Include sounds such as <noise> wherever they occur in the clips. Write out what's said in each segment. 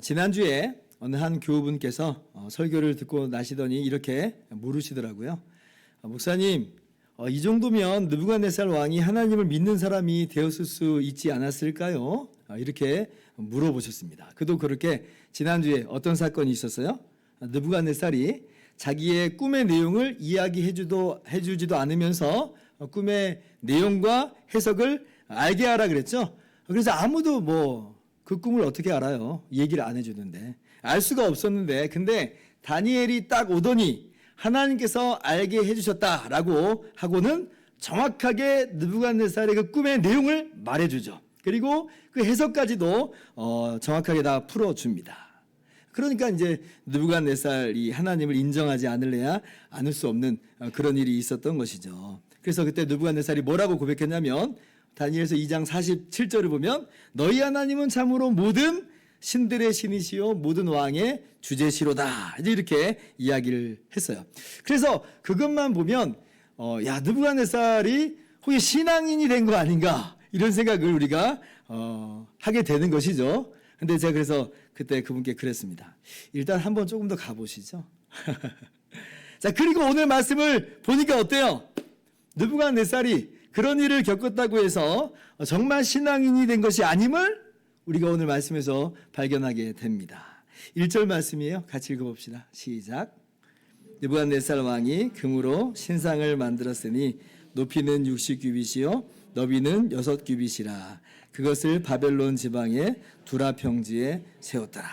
지난주에 어느 한 교우분께서 어, 설교를 듣고 나시더니 이렇게 물으시더라고요. 어, 목사님, 어, 이 정도면 느부갓네살 왕이 하나님을 믿는 사람이 되었을 수 있지 않았을까요? 어, 이렇게 물어보셨습니다. 그도 그렇게 지난주에 어떤 사건이 있었어요? 어, 느부갓네살이 자기의 꿈의 내용을 이야기해주도 해주지도 않으면서 어, 꿈의 내용과 해석을 알게 하라 그랬죠. 그래서 아무도 뭐 그 꿈을 어떻게 알아요? 얘기를 안 해주는데 알 수가 없었는데 근데 다니엘이 딱 오더니 하나님께서 알게 해주셨다라고 하고는 정확하게 느부갓네살의 그 꿈의 내용을 말해주죠. 그리고 그 해석까지도 어, 정확하게 다 풀어줍니다. 그러니까 이제 느부갓네살이 하나님을 인정하지 않을래야 않을 수 없는 어, 그런 일이 있었던 것이죠. 그래서 그때 느부갓네살이 뭐라고 고백했냐면 다니엘서 2장 47절을 보면 너희 하나님은 참으로 모든 신들의 신이시요 모든 왕의 주제시로다 이렇게 이야기를 했어요. 그래서 그것만 보면 어, 야 느부갓네살이 혹시 신앙인이 된 거 아닌가 이런 생각을 우리가 어, 하게 되는 것이죠. 근데 제가 그래서 그때 그분께 그랬습니다. 일단 한번 조금 더 가보시죠. <laughs> 자 그리고 오늘 말씀을 보니까 어때요? 느부갓네살이 그런 일을 겪었다고 해서 정말 신앙인이 된 것이 아님을 우리가 오늘 말씀에서 발견하게 됩니다. 1절 말씀이에요. 같이 읽어봅시다. 시작. 느부갓네살 왕이 금으로 신상을 만들었으니 높이는 60규빗이요 너비는 6규빗이라 그것을 바벨론 지방의 두라 평지에 세웠더라.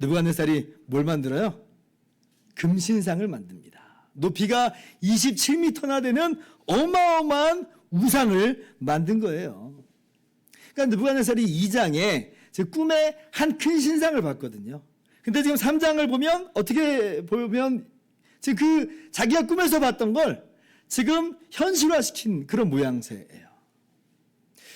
느부갓네살이 뭘 만들어요? 금신상을 만듭니다. 높이가 27m나 되는 어마어마한 우상을 만든 거예요. 그러니까 느부갓네살이 2장에 제 꿈에 한 큰 신상을 봤거든요. 근데 지금 3장을 보면 어떻게 보면 지금 그 자기가 꿈에서 봤던 걸 지금 현실화시킨 그런 모양새예요.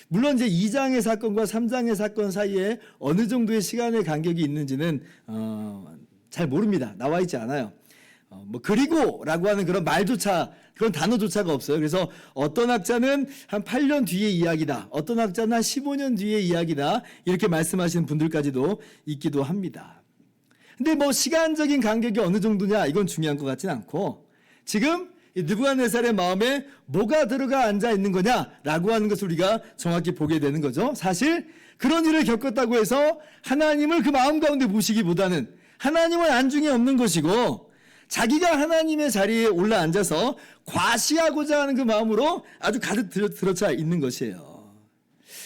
물론 이제 2장의 사건과 3장의 사건 사이에 어느 정도의 시간의 간격이 있는지는 어, 잘 모릅니다. 나와 있지 않아요. 어, 뭐 그리고라고 하는 그런 말조차 그런 단어조차가 없어요. 그래서 어떤 학자는 한 8년 뒤의 이야기다. 어떤 학자는 한 15년 뒤의 이야기다. 이렇게 말씀하시는 분들까지도 있기도 합니다. 근데 뭐 시간적인 간격이 어느 정도냐 이건 중요한 것 같진 않고 지금 이 느부갓네살의 마음에 뭐가 들어가 앉아 있는 거냐라고 하는 것을 우리가 정확히 보게 되는 거죠. 사실 그런 일을 겪었다고 해서 하나님을 그 마음 가운데 모시기보다는 하나님은 안중에 없는 것이고 자기가 하나님의 자리에 올라 앉아서 과시하고자 하는 그 마음으로 아주 가득 들어차 있는 것이에요.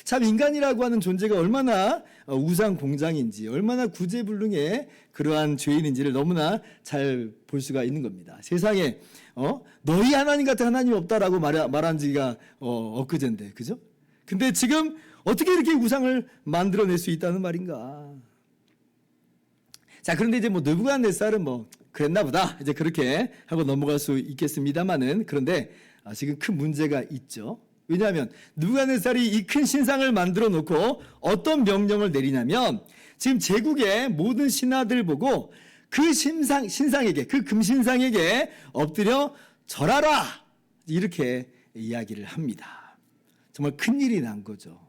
참 인간이라고 하는 존재가 얼마나 어, 우상 공장인지 얼마나 구제불능의 그러한 죄인인지를 너무나 잘 볼 수가 있는 겁니다. 세상에 어 너희 하나님 같은 하나님이 없다라고 말, 말한 지가 어, 엊그젠데 그죠? 근데 지금 어떻게 이렇게 우상을 만들어낼 수 있다는 말인가? 자 그런데 이제 뭐 느부갓네살은 뭐 그랬나 보다 이제 그렇게 하고 넘어갈 수 있겠습니다만은 그런데 아, 지금 큰 문제가 있죠. 왜냐하면 느부갓네살이 이 큰 신상을 만들어 놓고 어떤 명령을 내리냐면 지금 제국의 모든 신하들 보고 그 신상 신상에게 그 금신상에게 엎드려 절하라 이렇게 이야기를 합니다. 정말 큰 일이 난 거죠.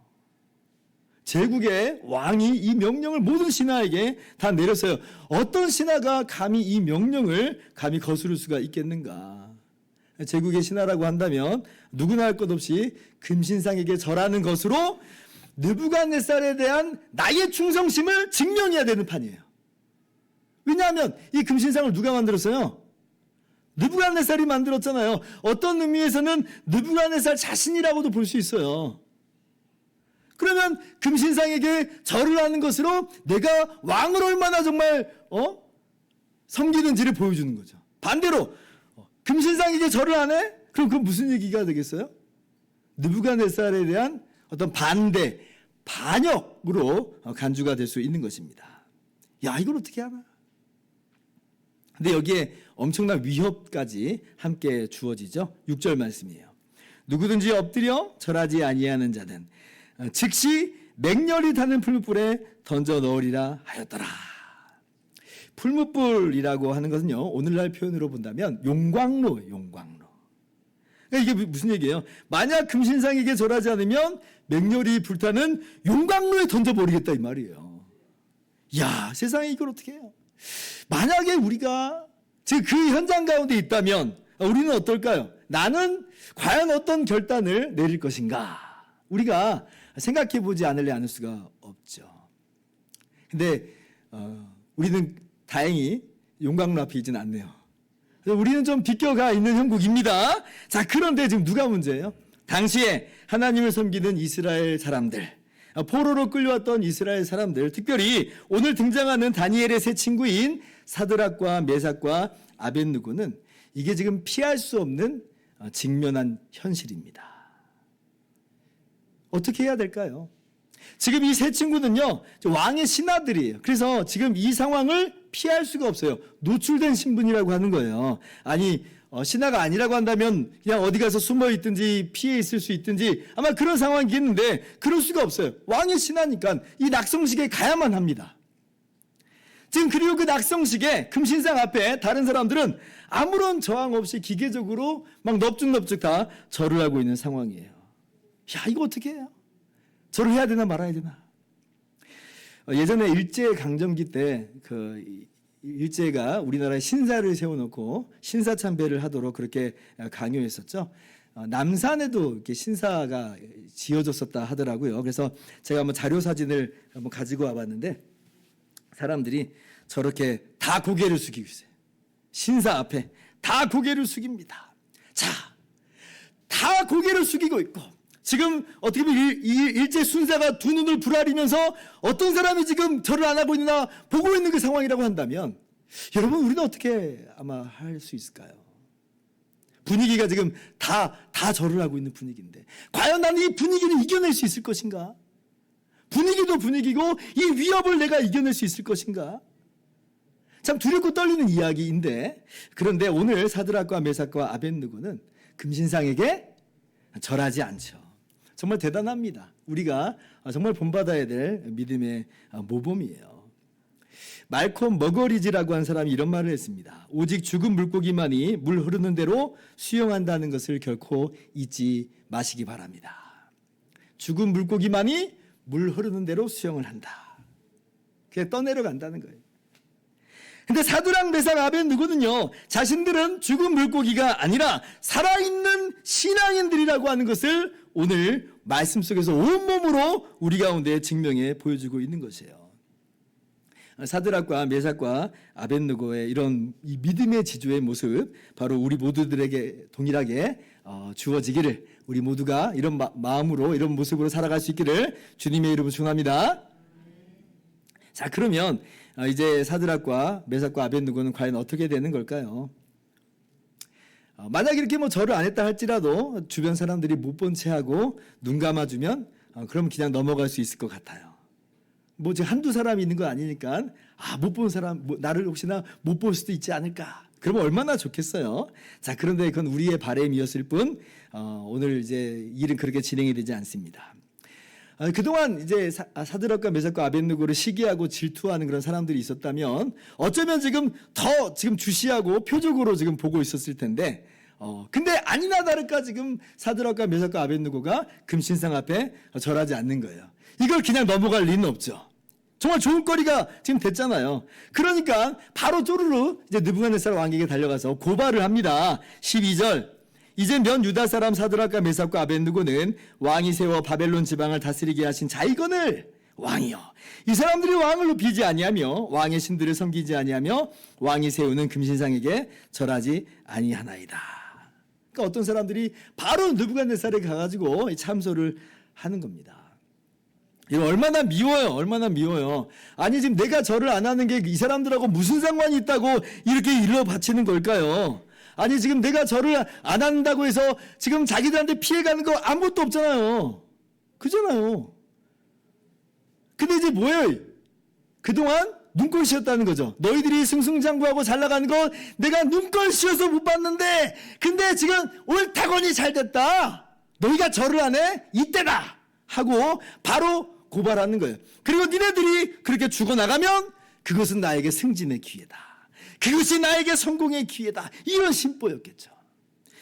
제국의 왕이 이 명령을 모든 신하에게 다 내렸어요. 어떤 신하가 감히 이 명령을 감히 거스를 수가 있겠는가? 제국의 신하라고 한다면 누구나 할 것 없이 금신상에게 절하는 것으로 느부갓네살에 대한 나의 충성심을 증명해야 되는 판이에요. 왜냐하면 이 금신상을 누가 만들었어요? 느부갓네살이 만들었잖아요. 어떤 의미에서는 느부갓네살 자신이라고도 볼 수 있어요. 그러면 금신상에게 절을 하는 것으로 내가 왕을 얼마나 정말 어 섬기는지를 보여주는 거죠. 반대로 어, 금신상에게 절을 안 해? 그럼 그건 무슨 얘기가 되겠어요? 느부갓네살에 대한 어떤 반대, 반역으로 어, 간주가 될 수 있는 것입니다. 야 이걸 어떻게 하나? 근데 여기에 엄청난 위협까지 함께 주어지죠. 6절 말씀이에요. 누구든지 엎드려 절하지 아니하는 자는 어, 즉시 맹렬히 타는 풀무불에 던져 넣으리라 하였더라. 풀무불이라고 하는 것은요, 오늘날 표현으로 본다면 용광로, 용광로. 그러니까 이게 무슨 얘기예요? 만약 금신상에게 절하지 않으면 맹렬히 불타는 용광로에 던져버리겠다 이 말이에요. 야, 세상에 이걸 어떻게 해요? 만약에 우리가 지금 그 현장 가운데 있다면 우리는 어떨까요? 나는 과연 어떤 결단을 내릴 것인가? 우리가 생각해 보지 않을래 않을 수가 없죠. 근데 어, 우리는 다행히 용광로 앞에 있지는 않네요. 우리는 좀 비껴가 있는 형국입니다. 자, 그런데 지금 누가 문제예요? 당시에 하나님을 섬기는 이스라엘 사람들, 아, 포로로 끌려왔던 이스라엘 사람들, 특별히 오늘 등장하는 다니엘의 세 친구인 사드락과 메삭과 아벤누고는 이게 지금 피할 수 없는 어, 직면한 현실입니다. 어떻게 해야 될까요? 지금 이 세 친구는요, 왕의 신하들이에요. 그래서 지금 이 상황을 피할 수가 없어요. 노출된 신분이라고 하는 거예요. 아니, 어, 신하가 아니라고 한다면 그냥 어디 가서 숨어 있든지 피해 있을 수 있든지 아마 그런 상황이겠는데 그럴 수가 없어요. 왕의 신하니까 이 낙성식에 가야만 합니다. 지금 그리고 그 낙성식에 금신상 앞에 다른 사람들은 아무런 저항 없이 기계적으로 막 넙죽넙죽 다 절을 하고 있는 상황이에요. 야, 이거 어떻게 해요? 절을 해야 되나 말아야 되나? 어, 예전에 일제 강점기 때 그 일제가 우리나라에 신사를 세워놓고 신사 참배를 하도록 그렇게 강요했었죠. 어, 남산에도 이렇게 신사가 지어졌었다 하더라고요. 그래서 제가 한번 자료 사진을 한번 가지고 와봤는데 사람들이 저렇게 다 고개를 숙이고 있어요. 신사 앞에 다 고개를 숙입니다. 자, 다 고개를 숙이고 있고 지금 어떻게 보면 일, 일, 일제 순사가 두 눈을 부라리면서 어떤 사람이 지금 절을 안 하고 있나 보고 있는 그 상황이라고 한다면 여러분 우리는 어떻게 아마 할 수 있을까요? 분위기가 지금 다, 다 절을 하고 있는 분위기인데 과연 나는 이 분위기를 이겨낼 수 있을 것인가? 분위기도 분위기고 이 위협을 내가 이겨낼 수 있을 것인가? 참 두렵고 떨리는 이야기인데 그런데 오늘 사드락과 메삭과 아벤누고는 금신상에게 절하지 않죠. 정말 대단합니다. 우리가 정말 본받아야 될 믿음의 모범이에요. 말콤 머거리지라고 한 사람이 이런 말을 했습니다. 오직 죽은 물고기만이 물 흐르는 대로 수영한다는 것을 결코 잊지 마시기 바랍니다. 죽은 물고기만이 물 흐르는 대로 수영을 한다. 그냥 떠내려간다는 거예요. 근데 사두랑 메삭 아벤누고는요 자신들은 죽은 물고기가 아니라 살아있는 신앙인들이라고 하는 것을 오늘 말씀 속에서 온몸으로 우리 가운데 증명해 보여주고 있는 것이에요. 사드락과 메삭과 아벤누고의 이런 이 믿음의 지조의 모습 바로 우리 모두들에게 동일하게 어, 주어지기를 우리 모두가 이런 마, 마음으로 이런 모습으로 살아갈 수 있기를 주님의 이름으로 축원합니다. 자 그러면 어, 이제 사드락과 메삭과 아벤누고는 과연 어떻게 되는 걸까요? 어, 만약 이렇게 뭐 절을 안 했다 할지라도 주변 사람들이 못 본 채 하고 눈 감아주면 어, 그럼 그냥 넘어갈 수 있을 것 같아요. 뭐 지금 한두 사람이 있는 거 아니니까 아 못 본 사람 뭐, 나를 혹시나 못 볼 수도 있지 않을까. 그러면 얼마나 좋겠어요. 자 그런데 그건 우리의 바램이었을 뿐 어, 오늘 이제 일은 그렇게 진행이 되지 않습니다. 아, 그동안 이제 사, 드락과 메삭과 아벤누고를 시기하고 질투하는 그런 사람들이 있었다면 어쩌면 지금 더 지금 주시하고 표적으로 지금 보고 있었을 텐데 어, 근데 아니나 다를까 지금 사드락과 메삭과 아벤누고가 금신상 앞에 절하지 않는 거예요. 이걸 그냥 넘어갈 리는 없죠. 정말 좋은 거리가 지금 됐잖아요. 그러니까 바로 쪼르르 이제 느부갓네살 왕에게 달려가서 고발을 합니다. 12절 이제 면 유다 사람 사드락과 메삭과 아벤누고는 왕이 세워 바벨론 지방을 다스리게 하신 자이건을 왕이여 이 사람들이 왕을 높이지 아니하며 왕의 신들을 섬기지 아니하며 왕이 세우는 금신상에게 절하지 아니하나이다. 그러니까 어떤 사람들이 바로 느부갓네살에 가가지고 참소를 하는 겁니다. 이거 얼마나 미워요. 얼마나 미워요. 아니 지금 내가 절을 안 하는 게 이 사람들하고 무슨 상관이 있다고 이렇게 일러 바치는 걸까요? 아니 지금 내가 절을 안 한다고 해서 지금 자기들한테 피해가는 거 아무것도 없잖아요. 그잖아요. 근데 이제 뭐예요? 그동안 눈꼴 씌었다는 거죠. 너희들이 승승장구하고 잘 나가는 거 내가 눈꼴 씌어서 못 봤는데 근데 지금 옳다거니 잘 됐다. 너희가 절을 안 해? 이때다. 하고 바로 고발하는 거예요. 그리고 니네들이 그렇게 죽어나가면 그것은 나에게 승진의 기회다. 그것이 나에게 성공의 기회다. 이런 심보였겠죠.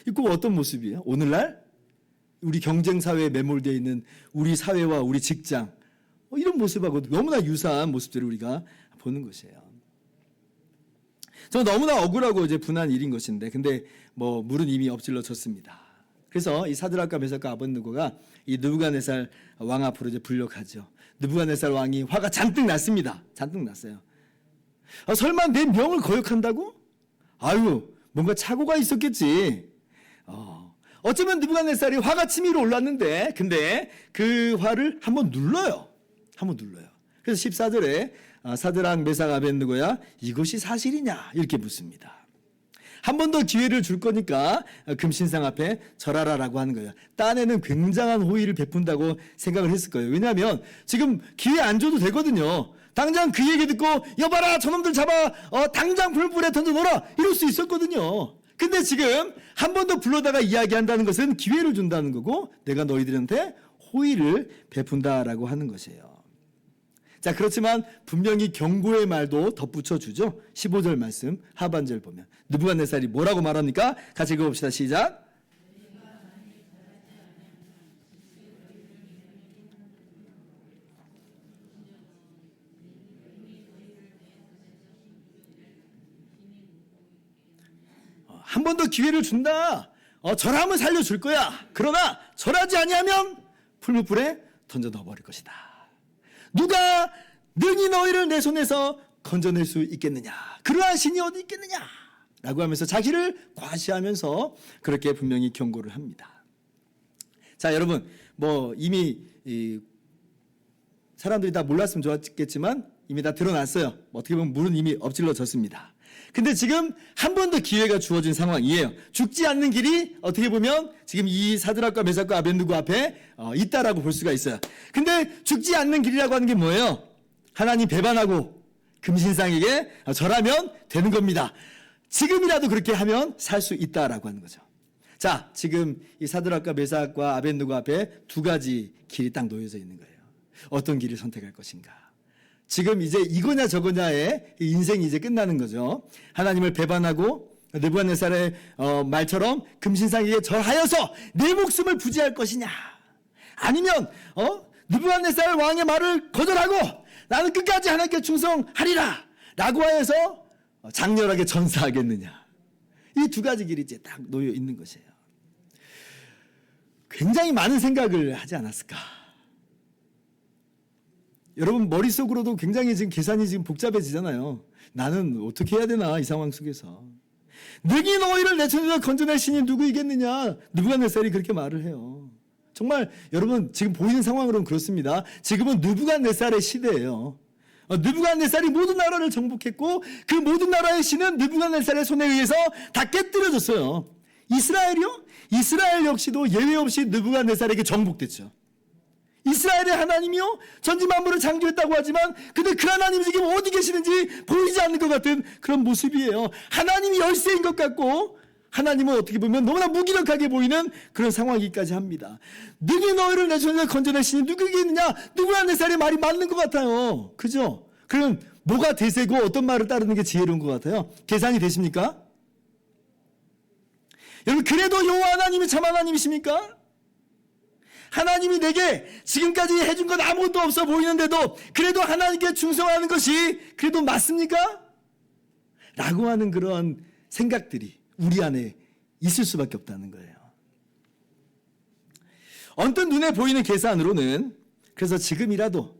이꼭 어떤 모습이에요? 오늘날 우리 경쟁 사회에 매몰되어 있는 우리 사회와 우리 직장 어, 이런 모습하고 너무나 유사한 모습들을 우리가 보는 것이에요. 저 너무나 억울하고 이제 분한 일인 것인데, 근데 뭐 물은 이미 엎질러졌습니다. 그래서 이 사드락과 메삭과 아벤느고가 이 느부갓네살 왕 앞으로 이제 불려가죠. 느부갓네살 왕이 화가 잔뜩 났습니다. 잔뜩 났어요. 아, 설마 내 명을 거역한다고? 아유, 뭔가 착오가 있었겠지. 어, 어쩌면 느부갓네살이 화가 치밀어 올랐는데, 근데 그 화를 한번 눌러요. 한번 눌러요. 그래서 14절에 아, 사드랑 메삭 아벤느고야 이것이 사실이냐 이렇게 묻습니다. 한 번 더 기회를 줄 거니까 금신상 앞에 절하라라고 하는 거예요. 딴에는 굉장한 호의를 베푼다고 생각을 했을 거예요. 왜냐하면 지금 기회 안 줘도 되거든요. 당장 그 얘기 듣고 여봐라 저놈들 잡아 어, 당장 불불에 던져 놓아라 이럴 수 있었거든요. 근데 지금 한 번 더 불러다가 이야기한다는 것은 기회를 준다는 거고 내가 너희들한테 호의를 베푼다라고 하는 것이에요. 자, 그렇지만 분명히 경고의 말도 덧붙여 주죠. 15절 말씀 하반절 보면 느부갓네살이 뭐라고 말합니까? 같이 읽어 봅시다. 시작. 한 번 더 기회를 준다. 어, 절하면 살려줄 거야. 그러나 절하지 아니하면 풀무불에 던져 넣어버릴 것이다. 누가 능히 너희를 내 손에서 건져낼 수 있겠느냐? 그러한 신이 어디 있겠느냐? 라고 하면서 자기를 과시하면서 그렇게 분명히 경고를 합니다. 자, 여러분, 뭐 이미 이 사람들이 다 몰랐으면 좋았겠지만 이미 다 드러났어요. 어떻게 보면 물은 이미 엎질러졌습니다. 근데 지금 한 번 더 기회가 주어진 상황이에요. 죽지 않는 길이 어떻게 보면 지금 이 사드락과 메삭과 아벤누고 앞에 어, 있다라고 볼 수가 있어요. 근데 죽지 않는 길이라고 하는 게 뭐예요? 하나님 배반하고 금신상에게 절하면 되는 겁니다. 지금이라도 그렇게 하면 살 수 있다라고 하는 거죠. 자, 지금 이 사드락과 메삭과 아벤누고 앞에 두 가지 길이 딱 놓여져 있는 거예요. 어떤 길을 선택할 것인가? 지금 이제 이거냐 저거냐의 인생이 이제 끝나는 거죠. 하나님을 배반하고 느부갓네살의 어, 말처럼 금신상에게 절하여서 내 목숨을 부지할 것이냐? 아니면 어? 느부갓네살 왕의 말을 거절하고 나는 끝까지 하나님께 충성하리라 라고 하여서 장렬하게 전사하겠느냐? 이 두 가지 길이 이제 딱 놓여 있는 것이에요. 굉장히 많은 생각을 하지 않았을까? 여러분 머릿속으로도 굉장히 지금 계산이 지금 복잡해지잖아요. 나는 어떻게 해야 되나 이 상황 속에서. 능히 너희를 내 손에서 건져낼 신이 누구이겠느냐. 느부갓네살이 그렇게 말을 해요. 정말 여러분 지금 보이는 상황으로는 그렇습니다. 지금은 느부갓네살의 시대예요. 어, 느부갓네살이 모든 나라를 정복했고 그 모든 나라의 신은 느부갓네살의 손에 의해서 다 깨뜨려졌어요. 이스라엘이요? 이스라엘 역시도 예외 없이 느부갓네살에게 정복됐죠. 이스라엘의 하나님이요 전지 만물을 창조했다고 하지만 근데 그 하나님이 지금 어디 계시는지 보이지 않는 것 같은 그런 모습이에요. 하나님이 열세인 것 같고 하나님은 어떻게 보면 너무나 무기력하게 보이는 그런 상황이기까지 합니다. 누구 너희를 내 손에 건져내시니 누구겠느냐? 누구나 내 살의 말이 맞는 것 같아요. 그죠? 그럼 뭐가 대세고 어떤 말을 따르는 게 지혜로운 것 같아요? 계산이 되십니까? 여러분 그래도 여호와 하나님이 참 하나님이십니까? 하나님이 내게 지금까지 해준 건 아무것도 없어 보이는데도 그래도 하나님께 충성하는 것이 그래도 맞습니까? 라고 하는 그런 생각들이 우리 안에 있을 수밖에 없다는 거예요. 언뜻 눈에 보이는 계산으로는 그래서 지금이라도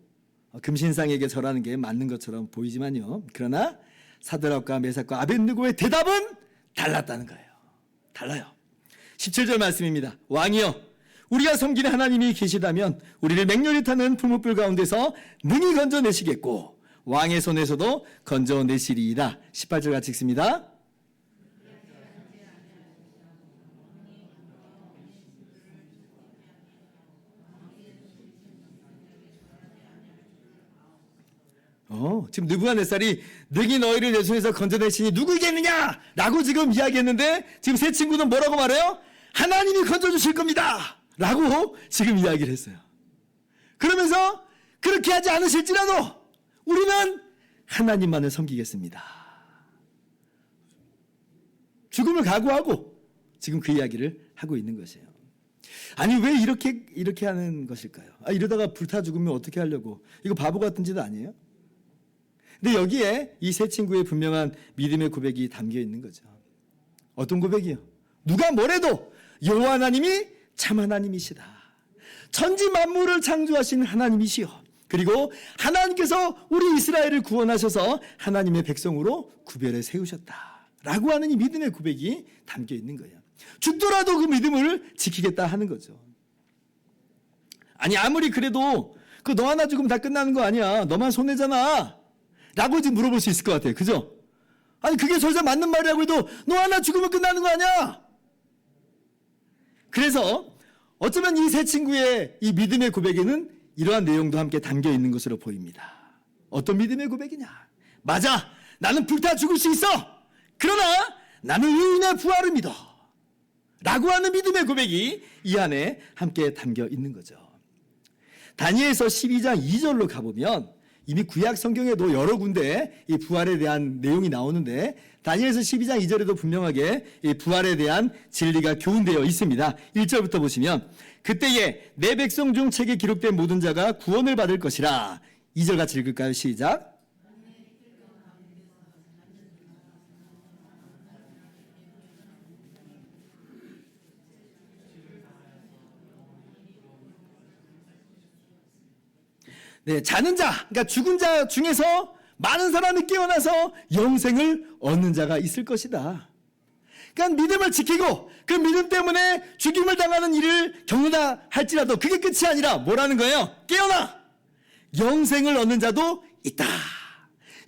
금신상에게 절하는 게 맞는 것처럼 보이지만요. 그러나 사드락과 메삭과 아벤느고의 대답은 달랐다는 거예요. 달라요. 17절 말씀입니다. 왕이여 우리가 섬기는 하나님이 계시다면 우리를 맹렬히 타는 풀무불 가운데서 능히 건져내시겠고 왕의 손에서도 건져내시리이다. 18절 같이 읽습니다. 어, 지금 느부갓네살이 능히 너희를 내 손에서 건져내시니 누구이겠느냐? 라고 지금 이야기했는데 지금 세 친구는 뭐라고 말해요? 하나님이 건져주실 겁니다. 라고 지금 이야기를 했어요. 그러면서 그렇게 하지 않으실지라도 우리는 하나님만을 섬기겠습니다. 죽음을 각오하고 지금 그 이야기를 하고 있는 것이에요. 아니 왜 이렇게 이렇게 하는 것일까요? 아, 이러다가 불타 죽으면 어떻게 하려고? 이거 바보 같은 짓 아니에요? 근데 여기에 이 세 친구의 분명한 믿음의 고백이 담겨 있는 거죠. 어떤 고백이요? 누가 뭐래도 여호와 하나님이 참 하나님이시다. 천지 만물을 창조하신 하나님이시요. 그리고 하나님께서 우리 이스라엘을 구원하셔서 하나님의 백성으로 구별해 세우셨다. 라고 하는 이 믿음의 고백이 담겨 있는 거예요. 죽더라도 그 믿음을 지키겠다 하는 거죠. 아니, 아무리 그래도 그 너 하나 죽으면 다 끝나는 거 아니야. 너만 손해잖아. 라고 지금 물어볼 수 있을 것 같아요. 그죠? 아니, 그게 설사 맞는 말이라고 해도 너 하나 죽으면 끝나는 거 아니야. 그래서 어쩌면 이 세 친구의 이 믿음의 고백에는 이러한 내용도 함께 담겨 있는 것으로 보입니다. 어떤 믿음의 고백이냐? 맞아. 나는 불타 죽을 수 있어. 그러나 나는 의인의 부활을 믿어. 라고 하는 믿음의 고백이 이 안에 함께 담겨 있는 거죠. 다니엘서 12장 2절로 가보면 이미 구약 성경에도 여러 군데 이 부활에 대한 내용이 나오는데 다니엘서 12장 2절에도 분명하게 이 부활에 대한 진리가 교훈되어 있습니다. 1절부터 보시면 그때에 내 백성 중 책에 기록된 모든 자가 구원을 받을 것이라 2절 같이 읽을까요? 시작. 네, 자는 자, 그러니까 죽은 자 중에서 많은 사람이 깨어나서 영생을 얻는 자가 있을 것이다. 그러니까 믿음을 지키고 그 믿음 때문에 죽임을 당하는 일을 겪는다 할지라도 그게 끝이 아니라 뭐라는 거예요? 깨어나! 영생을 얻는 자도 있다.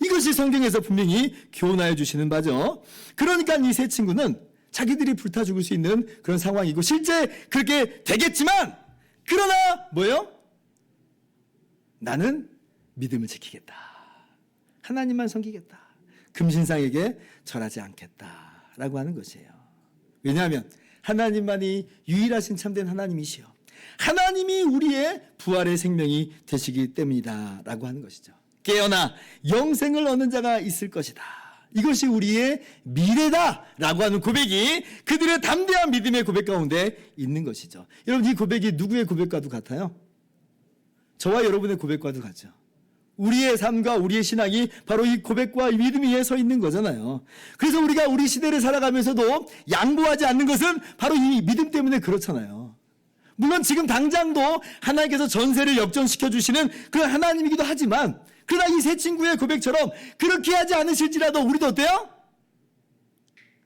이것이 성경에서 분명히 교훈하여 주시는 바죠. 그러니까 이 세 친구는 자기들이 불타 죽을 수 있는 그런 상황이고 실제 그렇게 되겠지만 그러나 뭐예요? 나는 믿음을 지키겠다. 하나님만 섬기겠다. 금신상에게 절하지 않겠다. 라고 하는 것이에요. 왜냐하면 하나님만이 유일하신 참된 하나님이시요. 하나님이 우리의 부활의 생명이 되시기 때문이다. 라고 하는 것이죠. 깨어나 영생을 얻는 자가 있을 것이다. 이것이 우리의 미래다. 라고 하는 고백이 그들의 담대한 믿음의 고백 가운데 있는 것이죠. 여러분, 이 고백이 누구의 고백과도 같아요? 저와 여러분의 고백과도 같죠. 우리의 삶과 우리의 신앙이 바로 이 고백과 이 믿음 위에 서 있는 거잖아요. 그래서 우리가 우리 시대를 살아가면서도 양보하지 않는 것은 바로 이 믿음 때문에 그렇잖아요. 물론 지금 당장도 하나님께서 전세를 역전시켜 주시는 그런 하나님이기도 하지만 그러나 이 세 친구의 고백처럼 그렇게 하지 않으실지라도 우리도 어때요?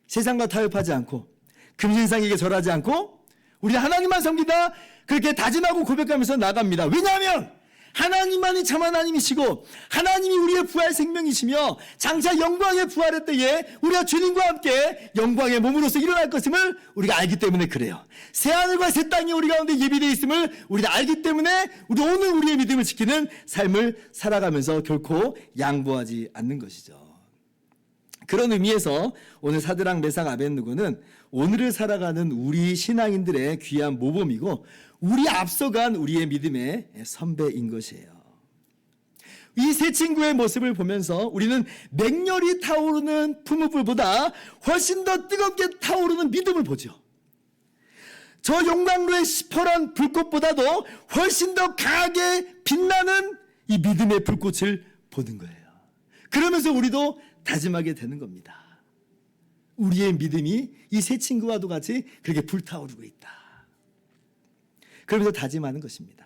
세상과 타협하지 않고 금신상에게 절하지 않고 우리 하나님만 섬기다 그렇게 다짐하고 고백하면서 나갑니다. 왜냐하면 하나님만이 참 하나님이시고 하나님이 우리의 부활 생명이시며 장차 영광의 부활의 때에 우리가 주님과 함께 영광의 몸으로서 일어날 것임을 우리가 알기 때문에 그래요. 새 하늘과 새 땅이 우리 가운데 예비되어 있음을 우리가 알기 때문에 우리 오늘 우리의 믿음을 지키는 삶을 살아가면서 결코 양보하지 않는 것이죠. 그런 의미에서 오늘 사드랑 메상 아벤누고는 오늘을 살아가는 우리 신앙인들의 귀한 모범이고 우리 앞서간 우리의 믿음의 선배인 것이에요. 이 세 친구의 모습을 보면서 우리는 맹렬히 타오르는 품무불보다 훨씬 더 뜨겁게 타오르는 믿음을 보죠. 저 용광로의 시퍼런 불꽃보다도 훨씬 더 강하게 빛나는 이 믿음의 불꽃을 보는 거예요. 그러면서 우리도 다짐하게 되는 겁니다. 우리의 믿음이 이 세 친구와도 같이 그렇게 불타오르고 있다. 그러면서 다짐하는 것입니다.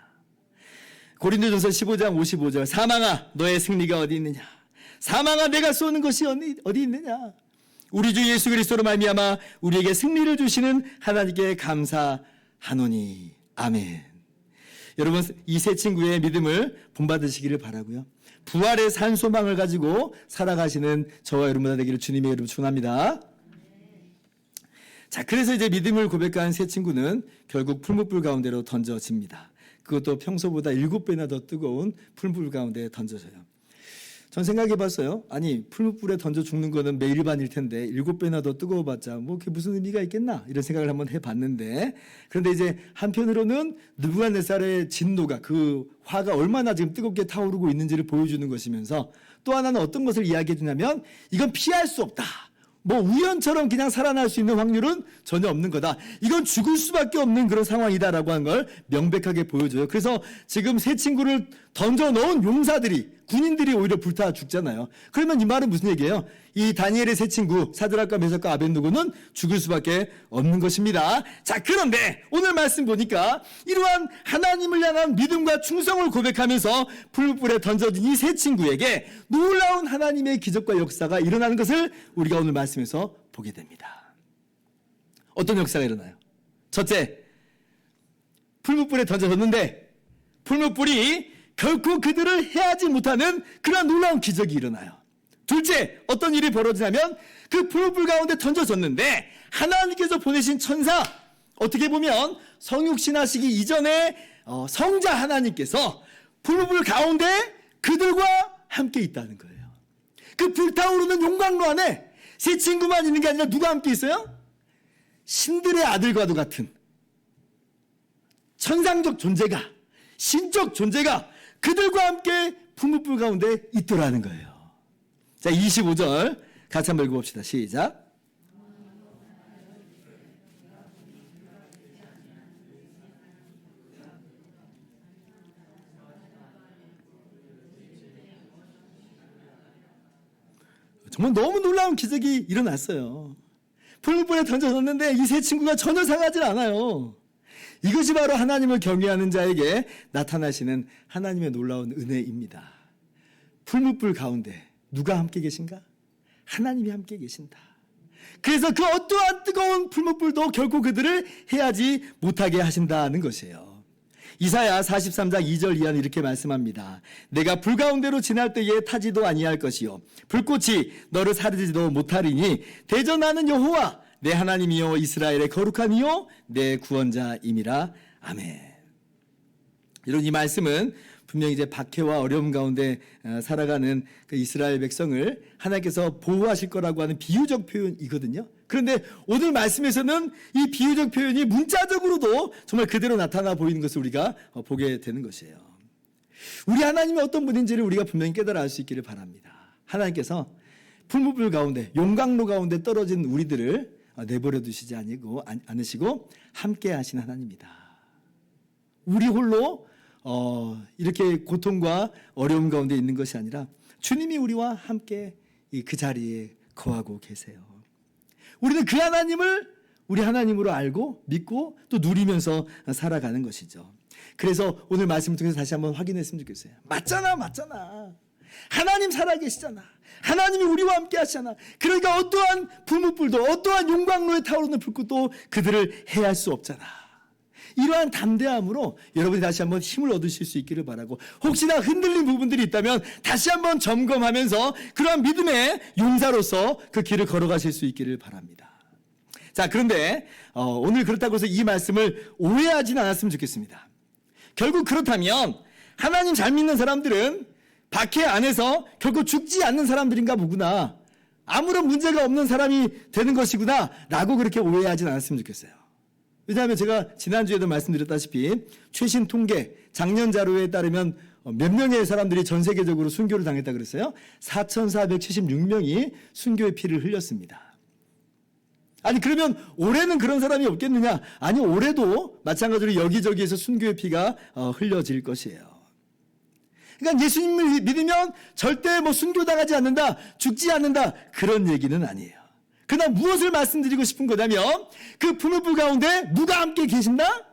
고린도전서 15장 55절 사망아 너의 승리가 어디 있느냐? 사망아 내가 쏘는 것이 어디, 어디 있느냐? 우리 주 예수 그리스도로 말미암아 우리에게 승리를 주시는 하나님께 감사하노니 아멘. 여러분 이 세 친구의 믿음을 본받으시기를 바라고요. 부활의 산 소망을 가지고 살아가시는 저와 여러분 되기를 주님의 이름으로 축원합니다. 자, 그래서 이제 믿음을 고백한 세 친구는 결국 풀무불 가운데로 던져집니다. 그것도 평소보다 일곱 배나 더 뜨거운 풀무불 가운데 던져져요. 전 생각해 봤어요. 아니, 풀무불에 던져 죽는 거는 매일반일 텐데, 일곱 배나 더 뜨거워봤자, 뭐, 그게 무슨 의미가 있겠나? 이런 생각을 한번 해 봤는데, 그런데 이제 한편으로는 느부갓네살의 진노가, 그 화가 얼마나 지금 뜨겁게 타오르고 있는지를 보여주는 것이면서, 또 하나는 어떤 것을 이야기해 주냐면, 이건 피할 수 없다. 뭐 우연처럼 그냥 살아날 수 있는 확률은 전혀 없는 거다. 이건 죽을 수밖에 없는 그런 상황이다라고 하는 걸 명백하게 보여줘요. 그래서 지금 새 친구를 던져 넣은 용사들이 군인들이 오히려 불타 죽잖아요. 그러면 이 말은 무슨 얘기예요? 이 다니엘의 새 친구 사드락과 메삭과 아벤누고는 죽을 수밖에 없는 것입니다. 자, 그런데 오늘 말씀 보니까 이러한 하나님을 향한 믿음과 충성을 고백하면서 풀불에 던져진 이새 친구에게 놀라운 하나님의 기적과 역사가 일어나는 것을 우리가 오늘 말씀에서 보게 됩니다. 어떤 역사가 일어나요? 첫째, 풀무불에 던져졌는데 풀무불이 결코 그들을 해하지 못하는 그러한 놀라운 기적이 일어나요. 둘째, 어떤 일이 벌어지냐면 그 풀무불 가운데 던져졌는데 하나님께서 보내신 천사, 어떻게 보면 성육신하시기 이전에 어, 성자 하나님께서 풀무불 가운데 그들과 함께 있다는 거예요. 그 불타오르는 용광로 안에 세 친구만 있는 게 아니라 누가 함께 있어요? 신들의 아들과도 같은 천상적 존재가 신적 존재가 그들과 함께 풍무불 가운데 있더라는 거예요. 자, 25절 같이 한번 읽어봅시다. 시작. 정말 너무 놀라운 기적이 일어났어요. 풀무불에 던져졌는데 이 세 친구가 전혀 상하지 않아요. 이것이 바로 하나님을 경외하는 자에게 나타나시는 하나님의 놀라운 은혜입니다. 풀무불 가운데 누가 함께 계신가? 하나님이 함께 계신다. 그래서 그 어떠한 뜨거운 풀무불도 결코 그들을 해하지 못하게 하신다는 것이에요. 이사야 43장 2절 이하는 이렇게 말씀합니다. 내가 불 가운데로 지날 때에 타지도 아니할 것이요 불꽃이 너를 사르지도 못하리니 대전하는 여호와 내 하나님이요 이스라엘의 거룩한 이요 내 구원자임이라 아멘. 이런 이 말씀은 분명히 이제 박해와 어려움 가운데 어, 살아가는 그 이스라엘 백성을 하나님께서 보호하실 거라고 하는 비유적 표현이거든요. 그런데 오늘 말씀에서는 이 비유적 표현이 문자적으로도 정말 그대로 나타나 보이는 것을 우리가 어, 보게 되는 것이에요. 우리 하나님이 어떤 분인지를 우리가 분명히 깨달아 알 수 있기를 바랍니다. 하나님께서 풀무불 가운데 용광로 가운데 떨어진 우리들을 어, 내버려 두시지 아니고 않으시고 함께 하신 하나님이다. 우리 홀로 어, 이렇게 고통과 어려움 가운데 있는 것이 아니라 주님이 우리와 함께 그 자리에 거하고 계세요. 우리는 그 하나님을 우리 하나님으로 알고 믿고 또 누리면서 살아가는 것이죠. 그래서 오늘 말씀을 통해서 다시 한번 확인했으면 좋겠어요. 맞잖아, 맞잖아. 하나님 살아계시잖아. 하나님이 우리와 함께 하시잖아. 그러니까 어떠한 부무불도 어떠한 용광로에 타오르는 불꽃도 그들을 해할 수 없잖아. 이러한 담대함으로 여러분이 다시 한번 힘을 얻으실 수 있기를 바라고 혹시나 흔들린 부분들이 있다면 다시 한번 점검하면서 그러한 믿음의 용사로서 그 길을 걸어가실 수 있기를 바랍니다. 자, 그런데 어, 오늘 그렇다고 해서 이 말씀을 오해하지는 않았으면 좋겠습니다. 결국 그렇다면 하나님 잘 믿는 사람들은 박해 안에서 결국 죽지 않는 사람들인가 보구나. 아무런 문제가 없는 사람이 되는 것이구나. 라고 그렇게 오해하지는 않았으면 좋겠어요. 왜냐하면 제가 지난주에도 말씀드렸다시피 최신 통계 작년 자료에 따르면 몇 명의 사람들이 전 세계적으로 순교를 당했다 그랬어요? 4,476명이 순교의 피를 흘렸습니다. 아니 그러면 올해는 그런 사람이 없겠느냐? 아니 올해도 마찬가지로 여기저기에서 순교의 피가 어, 흘려질 것이에요. 그러니까 예수님을 믿으면 절대 뭐 순교당하지 않는다, 죽지 않는다 그런 얘기는 아니에요. 그러나 무엇을 말씀드리고 싶은 거냐면 그 품을불 가운데 누가 함께 계신다?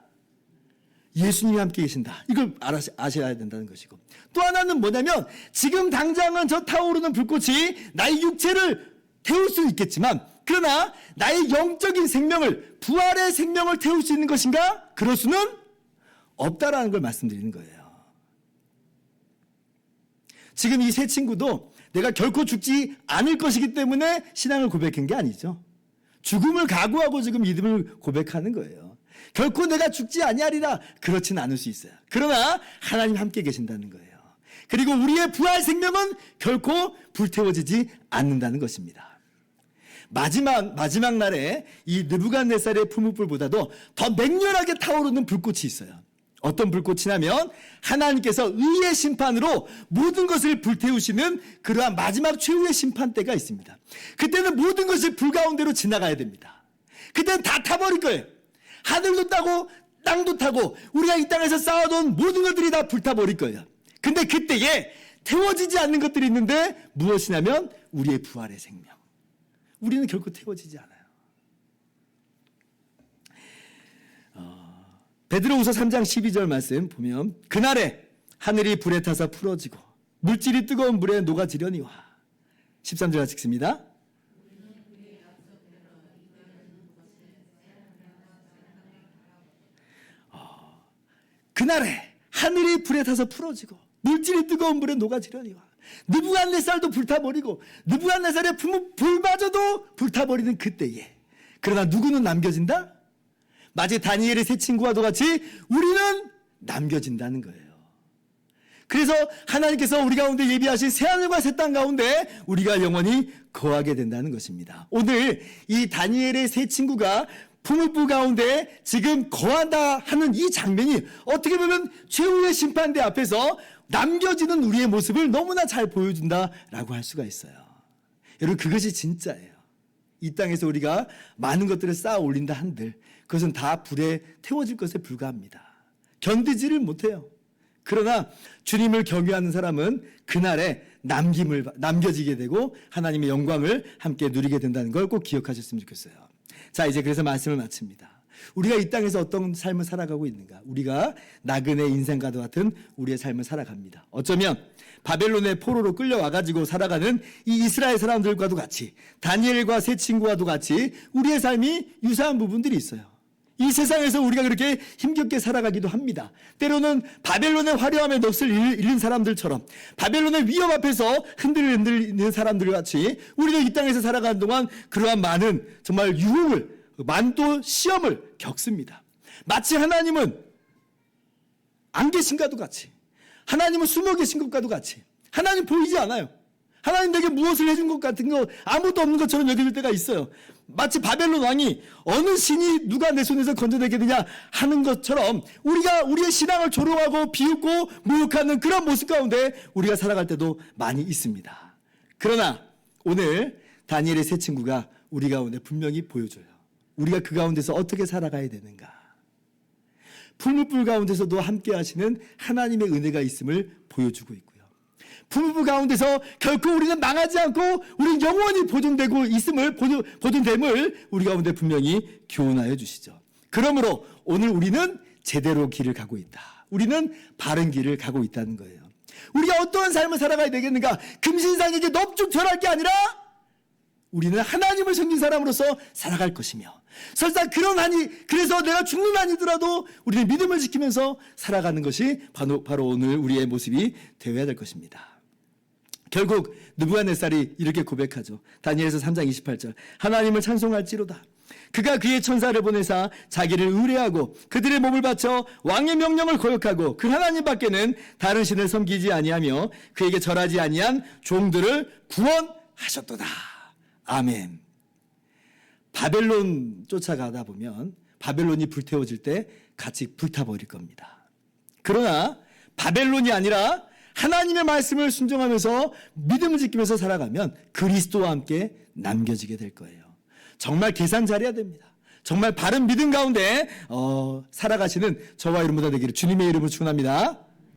예수님이 함께 계신다. 이걸 아셔야 된다는 것이고. 또 하나는 뭐냐면 지금 당장은 저 타오르는 불꽃이 나의 육체를 태울 수 있겠지만 그러나 나의 영적인 생명을 부활의 생명을 태울 수 있는 것인가? 그럴 수는 없다라는 걸 말씀드리는 거예요. 지금 이 세 친구도 내가 결코 죽지 않을 것이기 때문에 신앙을 고백한 게 아니죠. 죽음을 각오하고 지금 믿음을 고백하는 거예요. 결코 내가 죽지 아니하리라 그렇진 않을 수 있어요. 그러나 하나님 함께 계신다는 거예요. 그리고 우리의 부활 생명은 결코 불태워지지 않는다는 것입니다. 마지막 마지막 날에 이 느부갓네살의 풀무불보다도 더 맹렬하게 타오르는 불꽃이 있어요. 어떤 불꽃이냐면 하나님께서 의의 심판으로 모든 것을 불태우시는 그러한 마지막 최후의 심판 때가 있습니다. 그때는 모든 것이 불 가운데로 지나가야 됩니다. 그때는 다 타버릴 거예요. 하늘도 따고 땅도 타고 우리가 이 땅에서 쌓아둔 모든 것들이 다 불타버릴 거예요. 근데 그때에 태워지지 않는 것들이 있는데 무엇이냐면 우리의 부활의 생명. 우리는 결코 태워지지 않아요. 어, 베드로후서 3장 12절 말씀 보면 그날에 하늘이 불에 타서 풀어지고 물질이 뜨거운 물에 녹아지려니와 13절 같이 읽습니다. 어, 그날에 하늘이 불에 타서 풀어지고 물질이 뜨거운 물에 녹아지려니와 느부갓네살도 불타버리고 느부갓네살의 품- 불마저도 불타버리는 그때에 그러나 누구는 남겨진다? 마치 다니엘의 세 친구와도 같이 우리는 남겨진다는 거예요. 그래서 하나님께서 우리 가운데 예비하신 새하늘과 새 땅 가운데 우리가 영원히 거하게 된다는 것입니다. 오늘 이 다니엘의 세 친구가 풍물부 가운데 지금 거한다 하는 이 장면이 어떻게 보면 최후의 심판대 앞에서 남겨지는 우리의 모습을 너무나 잘 보여준다라고 할 수가 있어요. 여러분 그것이 진짜예요. 이 땅에서 우리가 많은 것들을 쌓아 올린다 한들 그것은 다 불에 태워질 것에 불과합니다. 견디지를 못해요. 그러나 주님을 경외하는 사람은 그날에 남김을 남겨지게 되고 하나님의 영광을 함께 누리게 된다는 걸 꼭 기억하셨으면 좋겠어요. 자, 이제 그래서 말씀을 마칩니다. 우리가 이 땅에서 어떤 삶을 살아가고 있는가? 우리가 나그네 인생과도 같은 우리의 삶을 살아갑니다. 어쩌면 바벨론의 포로로 끌려와 가지고 살아가는 이 이스라엘 사람들과도 같이 다니엘과 세 친구와도 같이 우리의 삶이 유사한 부분들이 있어요. 이 세상에서 우리가 그렇게 힘겹게 살아가기도 합니다. 때로는 바벨론의 화려함에 넋을 잃는 사람들처럼 바벨론의 위협 앞에서 흔들흔들리는 사람들 같이 우리도 이 땅에서 살아가는 동안 그러한 많은 정말 유혹을 만도 시험을 겪습니다. 마치 하나님은 안 계신가도 같이 하나님은 숨어 계신 것과도 같이 하나님 보이지 않아요. 하나님 내게 무엇을 해준 것 같은 거 아무것도 없는 것처럼 여길 때가 있어요. 마치 바벨론 왕이 어느 신이 누가 내 손에서 건져내겠느냐 하는 것처럼 우리가 우리의 신앙을 조롱하고 비웃고 모욕하는 그런 모습 가운데 우리가 살아갈 때도 많이 있습니다. 그러나 오늘 다니엘의 세 친구가 우리 가운데 분명히 보여줘요. 우리가 그 가운데서 어떻게 살아가야 되는가. 풀무불 가운데서도 함께 하시는 하나님의 은혜가 있음을 보여주고 있고요. 풀무불 가운데서 결코 우리는 망하지 않고 우리는 영원히 보존되고 있음을 보존, 보존됨을 우리 가운데 분명히 교훈하여 주시죠. 그러므로 오늘 우리는 제대로 길을 가고 있다. 우리는 바른 길을 가고 있다는 거예요. 우리가 어떠한 삶을 살아가야 되겠는가? 금신상에게 넙죽 절할 게 아니라 우리는 하나님을 섬긴 사람으로서 살아갈 것이며 설사 그런 한이 그래서 내가 죽는 한이더라도 우리는 믿음을 지키면서 살아가는 것이 바로, 바로 오늘 우리의 모습이 되어야 될 것입니다. 결국 느부갓네살이 이렇게 고백하죠. 다니엘서 3장 28절 하나님을 찬송할지로다. 그가 그의 천사를 보내사 자기를 의뢰하고 그들의 몸을 바쳐 왕의 명령을 거역하고 그 하나님 밖에는 다른 신을 섬기지 아니하며 그에게 절하지 아니한 종들을 구원하셨도다. 아멘. 바벨론 쫓아가다 보면 바벨론이 불태워질 때 같이 불타버릴 겁니다. 그러나 바벨론이 아니라 하나님의 말씀을 순종하면서 믿음을 지키면서 살아가면 그리스도와 함께 남겨지게 될 거예요. 정말 계산 잘해야 됩니다. 정말 바른 믿음 가운데 어, 살아가시는 저와 여러분들 되기를 주님의 이름으로 축원합니다.